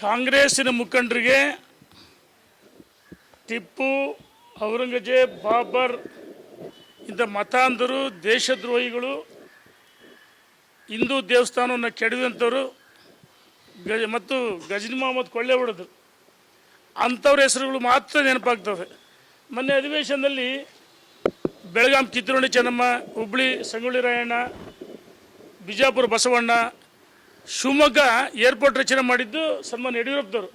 ಕಾಂಗ್ರೆಸ್ಸಿನ ಮುಖಂಡರಿಗೆ ಟಿಪ್ಪು, ಔರಂಗಜೇಬ್, ಬಾಬರ್ ಇಂಥ ಮತಾಂಧರು, ದೇಶದ್ರೋಹಿಗಳು, ಹಿಂದೂ ದೇವಸ್ಥಾನವನ್ನು ಕೆಡವಿದಂಥವ್ರು, ಗಜ ಮತ್ತು ಗಜನಿ ಮೊಹಮ್ಮದ್ ಕೊಳ್ಳೆ ಹೊಡೆದ್ರು ಅಂಥವ್ರ ಹೆಸರುಗಳು ಮಾತ್ರ ನೆನಪಾಗ್ತವೆ. ಮೊನ್ನೆ ಅಧಿವೇಶನದಲ್ಲಿ ಬೆಳಗಾಂ ಚಿತ್ರೋಣಿ ಚೆನ್ನಮ್ಮ, ಹುಬ್ಳಿ, ಸಂಗೊಳ್ಳಿ ರಾಯಣ್ಣ, ಬಿಜಾಪುರ ಬಸವಣ್ಣ ಶಿವಮೊಗ್ಗ ಏರ್ಪೋರ್ಟ್ ರಚನೆ ಮಾಡಿದ್ದು ಸನ್ಮಾನ್ ಯಡಿಯೂರಪ್ಪದವರು.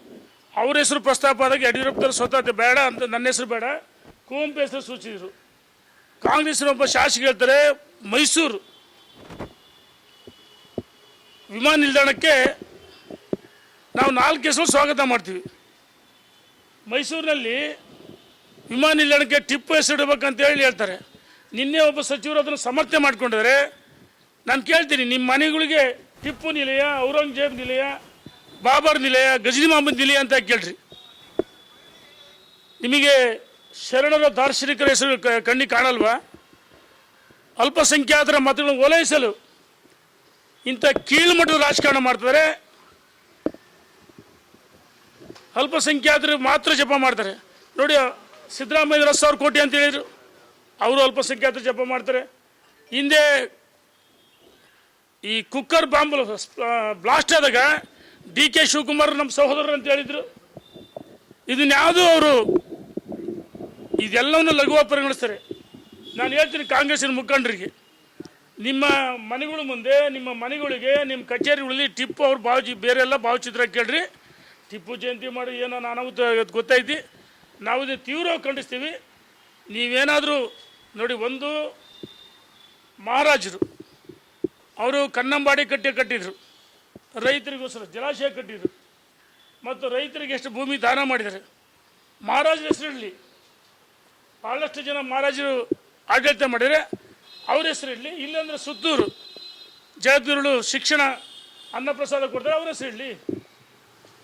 ಅವ್ರ ಹೆಸರು ಪ್ರಸ್ತಾಪ ಆದಾಗ ಯಡಿಯೂರಪ್ಪದವರು ಸ್ವತಃ ಬೇಡ ಅಂತ ನನ್ನ ಹೆಸರು ಬೇಡ, ಕುವೆಂಪು ಹೆಸರು ಸೂಚಿಸಿದರು. ಕಾಂಗ್ರೆಸ್ನ ಒಬ್ಬ ಶಾಸಕ ಹೇಳ್ತಾರೆ, ಮೈಸೂರು ವಿಮಾನ ನಿಲ್ದಾಣಕ್ಕೆ ನಾವು ನಾಲ್ಕು ಹೆಸರು ಸ್ವಾಗತ ಮಾಡ್ತೀವಿ. ಮೈಸೂರಿನಲ್ಲಿ ವಿಮಾನ ನಿಲ್ದಾಣಕ್ಕೆ ಟಿಪ್ಪು ಹೆಸರಿಡಬೇಕಂತ ಹೇಳಿ ಹೇಳ್ತಾರೆ. ನಿನ್ನೆ ಒಬ್ಬ ಸಚಿವರು ಅದನ್ನು ಸಮರ್ಥನೆ ಮಾಡ್ಕೊಂಡಿದ್ದಾರೆ. ನಾನು ಕೇಳ್ತೀನಿ, ನಿಮ್ಮ ಮನೆಗಳಿಗೆ ಟಿಪ್ಪು ನಿಲಯ, ಔರಂಗಜೇಬ್ ನಿಲಯ, ಬಾಬರ್ ನಿಲಯ, ಗಜನಿ ಮಹಮ್ಮದ್ ನಿಲಯ ಅಂತ ಕೇಳ್ರಿ. ನಿಮಗೆ ಶರಣರ ದಾರ್ಶನಿಕರ ಹೆಸರು ಕಣ್ಣಿ ಕಾಣಲ್ವಾ? ಅಲ್ಪಸಂಖ್ಯಾತರ ಮತಗಳನ್ನು ಓಲೈಸಲು ಇಂಥ ಕೀಳುಮಟ್ಟದ ರಾಜಕಾರಣ ಮಾಡ್ತಾರೆ. ಅಲ್ಪಸಂಖ್ಯಾತರು ಮಾತ್ರ ಜಪ ಮಾಡ್ತಾರೆ. ನೋಡಿ, ಸಿದ್ದರಾಮಯ್ಯ ಸಾವಿರ ಕೋಟಿ ಅಂತ ಹೇಳಿದರು. ಅವರು ಅಲ್ಪಸಂಖ್ಯಾತರು ಜಪ ಮಾಡ್ತಾರೆ. ಹಿಂದೆ ಈ ಕುಕ್ಕರ್ ಬಾಂಬ್ ಬ್ಲಾಸ್ಟ್ ಆದಾಗ ಡಿ ಕೆ ಶಿವಕುಮಾರ್ ನಮ್ಮ ಸಹೋದರರು ಅಂತ ಹೇಳಿದರು. ಇದನ್ಯಾವುದು ಅವರು? ಇದೆಲ್ಲವನ್ನು ಲಘುವಾಗಿ ಪರಿಗಣಿಸ್ತಾರೆ ನಾನು ಹೇಳ್ತೀನಿ ಕಾಂಗ್ರೆಸ್ಸಿನ ಮುಖಂಡರಿಗೆ. ನಿಮ್ಮ ಮನೆಗಳ ಮುಂದೆ, ನಿಮ್ಮ ಮನೆಗಳಿಗೆ ನಿಮ್ಮ ಕಚೇರಿಗಳಲ್ಲಿ ಟಿಪ್ಪು ಅವ್ರ ಭಾವಚಿ ಬೇರೆಲ್ಲ ಭಾವಚಿತ್ರ ಕೇಳ್ರಿ. ಟಿಪ್ಪು ಜಯಂತಿ ಮಾಡಿ ಏನೋ ಅನಾಹುತ ಇವತ್ತು ಗೊತ್ತೈತಿ ನಾವು ಇದನ್ನು ತೀವ್ರವಾಗಿ ಖಂಡಿಸ್ತೀವಿ. ನೀವೇನಾದರೂ ನೋಡಿ, ಒಂದು ಮಹಾರಾಜರು ಅವರು ಕನ್ನಂಬಾಡಿ ಕಟ್ಟಿ ಕಟ್ಟಿದ್ರು. ರೈತರಿಗೋಸ್ಕರ ಜಲಾಶಯ ಕಟ್ಟಿದ್ರು. ಮತ್ತು ರೈತರಿಗೆ ಎಷ್ಟು ಭೂಮಿ ದಾನ ಮಾಡಿದ್ದಾರೆ ಮಹಾರಾಜರ ಹೆಸರಿರಲಿ. ಭಾಳಷ್ಟು ಜನ ಮಹಾರಾಜರು ಆಡಳಿತ ಮಾಡಿದರೆ ಅವ್ರ ಹೆಸರಿರಲಿ. ಇಲ್ಲಂದ್ರೆ ಸುತ್ತೂರು ಜಗದ್ಗುರುಗಳು ಶಿಕ್ಷಣ, ಅನ್ನಪ್ರಸಾದ ಕೊಡ್ತಾರೆ ಅವ್ರ ಹೆಸರಿರಲಿ.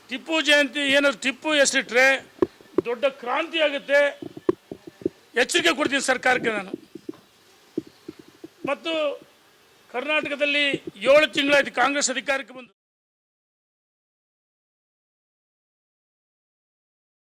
ಟಿಪ್ಪು ಜಯಂತಿ ಏನಾದ್ರು ಟಿಪ್ಪು ಹೆಸರಿಟ್ರೆ ದೊಡ್ಡ ಕ್ರಾಂತಿ ಆಗುತ್ತೆ. ಎಚ್ಚರಿಕೆ ಕೊಡ್ತೀನಿ ಸರ್ಕಾರಕ್ಕೆ ನಾನು. ಮತ್ತು ಕರ್ನಾಟಕದಲ್ಲಿ ಏಳು ತಿಂಗಳಾಯ್ತು ಕಾಂಗ್ರೆಸ್ ಅಧಿಕಾರಕ್ಕೆ ಬಂದು.